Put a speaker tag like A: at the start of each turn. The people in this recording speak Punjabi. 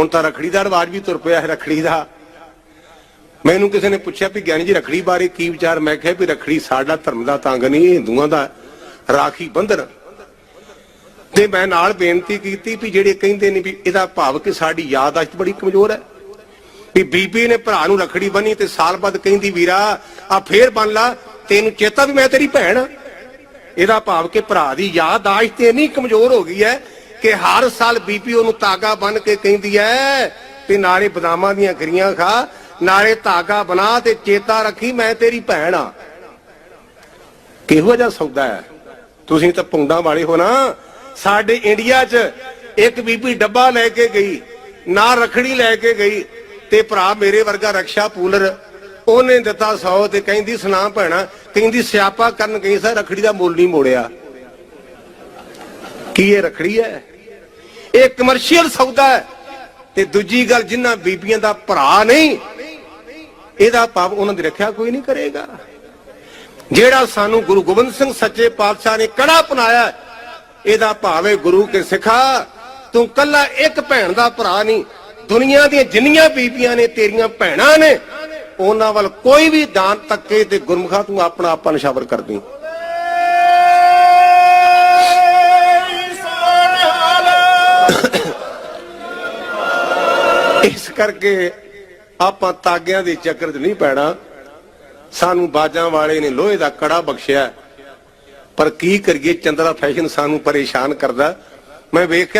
A: ਹੁਣ ਤਾਂ ਰਖੜੀ ਦਾ ਰਿਵਾਜ ਵੀ ਤੁਰ ਪਿਆ ਹੈ, ਰਖੜੀ ਦਾ। ਮੈਨੂੰ ਕਿਸੇ ਨੇ ਪੁੱਛਿਆ ਵੀ ਗਿਆਨੀ ਜੀ, ਰਖੜੀ ਬਾਰੇ ਕੀ ਵਿਚਾਰ? ਮੈਂ ਕਿਹਾ ਵੀ ਰਖੜੀ ਸਾਡਾ ਧਰਮ ਦਾ ਤੰਗ ਨਹੀਂ ਇਹ ਹਿੰਦੂਆਂ ਦਾ ਰਾਖੀ ਬੰਧਨ। ਤੇ ਮੈਂ ਨਾਲ ਬੇਨਤੀ ਕੀਤੀ ਵੀ ਜਿਹੜੇ ਕਹਿੰਦੇ ਨੇ ਵੀ ਇਹਦਾ ਭਾਵ ਕਿ ਸਾਡੀ ਯਾਦਾਸ਼ਤ ਬੜੀ ਕਮਜ਼ੋਰ ਹੈ। ਵੀ ਬੀਬੀ ਨੇ ਭਰਾ ਨੂੰ ਰਖੜੀ ਬੰਨੀ ਤੇ ਸਾਲ ਬਾਅਦ ਕਹਿੰਦੀ, ਵੀਰਾ, ਆ ਫੇਰ ਬਣ ਲਾ, ਤੈਨੂੰ ਚੇਤਾ ਵੀ ਮੈਂ ਤੇਰੀ ਭੈਣ ਇਹਦਾ ਭਾਵ ਕਿ ਭਰਾ ਦੀ ਯਾਦਾਸ਼ਤ ਇੰਨੀ ਕਮਜ਼ੋਰ ਹੋ ਗਈ ਹੈ ਕਿ ਹਰ ਸਾਲ ਬੀਬੀ ਉਹਨੂੰ ਧਾਗਾ ਬੰਨ ਕੇ ਕਹਿੰਦੀ ਹੈ ਤੇ ਨਾਲੇ ਬਦਾਮਾਂ ਦੀਆਂ ਗਰੀਆਂ ਖਾ, ਨਾਲੇ ਧਾਗਾ ਬਣਾ ਤੇ ਚੇਤਾ ਰੱਖੀ ਮੈਂ ਤੇਰੀ ਭੈਣ ਆ। ਕਿਹੋ ਜਿਹਾ ਸੌਦਾ ਹੈ ਤੁਸੀਂ ਤਾਂ ਪੁੰਡਾਂ ਵਾਲੇ ਹੋ ਨਾ। ਸਾਡੇ ਇੰਡੀਆ 'ਚ ਇੱਕ ਬੀਬੀ ਡੱਬਾ ਲੈ ਕੇ ਗਈ, ਨਾ ਰਖੜੀ ਲੈ ਕੇ ਗਈ ਤੇ ਭਰਾ ਮੇਰੇ ਵਰਗਾ ਰਕਸ਼ਾ ਪੂਲਰ ਉਹਨੇ ਦਿੱਤਾ 100 ਤੇ ਕਹਿੰਦੀ, ਸੁਣਾ ਭੈਣਾ, ਕਹਿੰਦੀ, ਸਿਆਪਾ ਕਰਨ ਗਈ ਸਾ, ਰਖੜੀ ਦਾ ਮੁੱਲ ਨਹੀਂ ਮੋੜਿਆ। ਕੀ ਇਹ ਰਖੜੀ ਹੈ ਇਹ ਕਮਰਸ਼ੀਅਲ ਸੌਦਾ ਹੈ। ਤੇ ਦੂਜੀ ਗੱਲ, ਜਿਨ੍ਹਾਂ ਬੀਬੀਆਂ ਦਾ ਭਰਾ ਨਹੀਂ, ਇਹਦਾ ਭਾਵ ਉਹਨਾਂ ਦੀ ਰੱਖਿਆ ਕੋਈ ਨਹੀਂ ਕਰੇਗਾ। ਜਿਹੜਾ ਸਾਨੂੰ ਗੁਰੂ ਗੋਬਿੰਦ ਸਿੰਘ ਸੱਚੇ ਪਾਤਸ਼ਾਹ ਨੇ ਕੜਾ ਪਨਾਇਆ ਇਹਦਾ ਭਾਵੇਂ ਗੁਰੂ ਕੇ ਸਿਖਾ, ਤੂੰ ਕੱਲਾ ਇੱਕ ਭੈਣ ਦਾ ਭਰਾ ਨਹੀਂ, ਦੁਨੀਆ ਦੀਆਂ ਜਿੰਨੀਆਂ ਬੀਬੀਆਂ ਨੇ ਤੇਰੀਆਂ ਭੈਣਾਂ ਨੇ, ਉਹਨਾਂ ਵੱਲ ਕੋਈ ਵੀ ਦਾਨ ਤੱਕੇ ਤੇ ਗੁਰਮੁਖਾ ਤੂੰ ਆਪਣਾ ਆਪਾਂ ਨਿਸ਼ਾਵਰ ਕਰਦੀ। ਇਸ ਕਰਕੇ ਆਪਾਂ ਤਾਗਿਆਂ ਦੇ ਚੱਕਰ 'ਚ ਨਹੀਂ ਪੈਣਾ। ਸਾਨੂੰ ਬਾਜਾਂ ਵਾਲੇ ਨੇ ਲੋਹੇ ਦਾ ਕੜਾ ਬਖਸ਼ਿਆ। ਪਰ ਕੀ ਕਰੀਏ, ਚੰਦਰਾ ਫੈਸ਼ਨ ਸਾਨੂੰ ਪਰੇਸ਼ਾਨ ਕਰਦਾ। ਮੈਂ ਵੇਖਿਆ